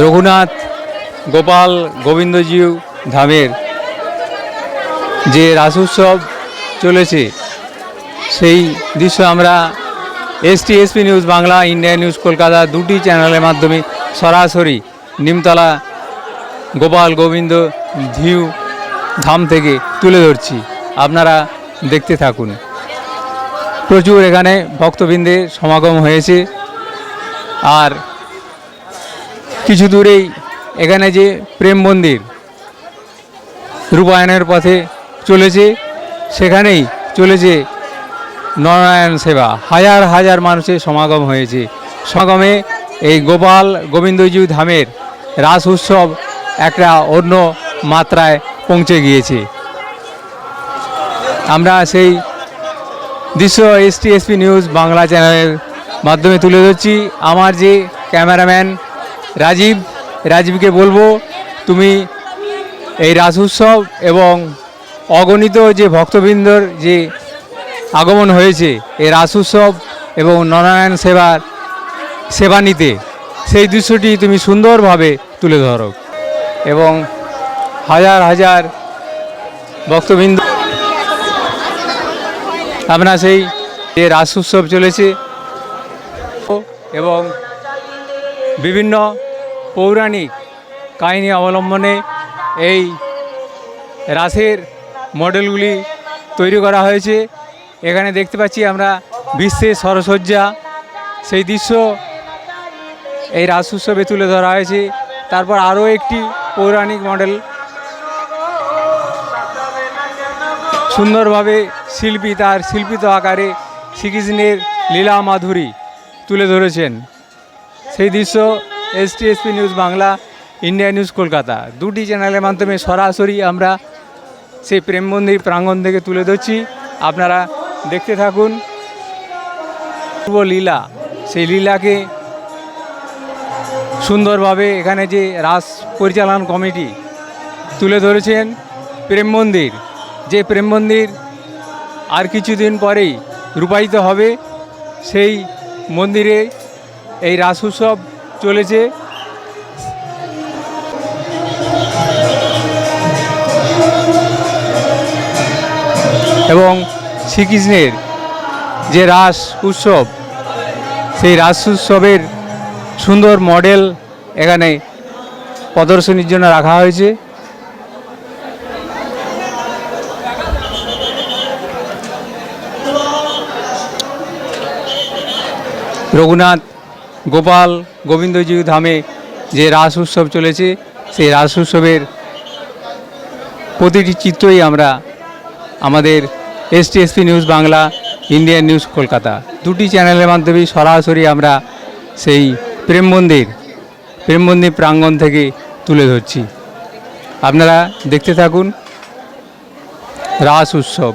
রঘুনাথ গোপাল গোবিন্দজিউ ধামের যে রাস উৎসব চলেছে, সেই দৃশ্য আমরা ST SP news Bangla, India news Kolkata দুটি চ্যানেলের মাধ্যমে সরাসরি নিমতলা গোপাল গোবিন্দ ধিউ ধাম থেকে তুলে ধরছি। আপনারা দেখতে থাকুন। প্রচুর এখানে ভক্তবৃন্দের সমাগম হয়েছে। আর কিছু দূরেই এখানে যে প্রেম মন্দির রূপায়ণের পথে চলেছে, সেখানেই চলেছে নরনারায়ণ সেবা। হাজার হাজার মানুষের সমাগম হয়েছে। সমাগমে এই গোপাল গোবিন্দজিউ ধামের রাস উৎসব একটা অন্য মাত্রায় পৌঁছে গিয়েছে। আমরা সেই দৃশ্য এসটি এসপি নিউজ বাংলা চ্যানেলের মাধ্যমে তুলে ধরছি। আমার যে ক্যামেরাম্যান রাজীব, রাজীবকে বলব, তুমি এই রাস উৎসব এবং অগণিত যে ভক্তবৃন্দর যে আগমন হয়েছে, এই রাস উৎসব এবং নরনারায়ণ সেবার সেবা নিতে, সেই দৃশ্যটি তুমি সুন্দরভাবে তুলে ধরো। এবং হাজার হাজার ভক্তবৃন্দ আপনার সেই যে রাস উৎসব চলেছে, এবং বিভিন্ন পৌরাণিক কাহিনী অবলম্বনে এই রাসের মডেলগুলি তৈরি করা হয়েছে। এখানে দেখতে পাচ্ছি আমরা বিশ্বের সরসজ্জা। সেই দৃশ্য এই রাস উৎসবে তুলে ধরা হয়েছে। তারপর আরও একটি পৌরাণিক মডেল। সুন্দরভাবে শিল্পী তার শিল্পিত আকারে শ্রীকৃষ্ণের লীলা মাধুরী তুলে ধরেছেন। সেই দৃশ্য STSP news Bangla India news Kolkata. দুটি চ্যানেলের মাধ্যমে সরাসরি আমরা সেই প্রেম মন্দির প্রাঙ্গণ থেকে তুলে ধরছি। আপনারা দেখতে থাকুন। পূর্ব লীলা, সেই লীলাকে সুন্দরভাবে এখানে যে রাস পরিচালন কমিটি তুলে ধরেছেন প্রেম মন্দির, যে প্রেম মন্দির আর কিছুদিন পরেই রূপায়িত হবে সেই মন্দিরে এই রাস উৎসব চলেছে। এবং শ্রীকৃষ্ণের যে রাস উৎসব, সেই রাস উৎসবের সুন্দর মডেল এখানে প্রদর্শনীর জন্য রাখা হয়েছে। রঘুনাথ গোপাল গোবিন্দজি ধামে যে রাস উৎসব চলেছে, সেই রাস উৎসবের প্রতিটি চিত্রই আমরা আমাদের STSP news Bangla, Indian news Kolkata. দুটি চ্যানেলের মাধ্যমে সরাসরি আমরা সেই প্রেম মন্দির প্রেম মন্দির প্রাঙ্গণ থেকে তুলে ধরছি। আপনারা দেখতে থাকুন রাস উৎসব।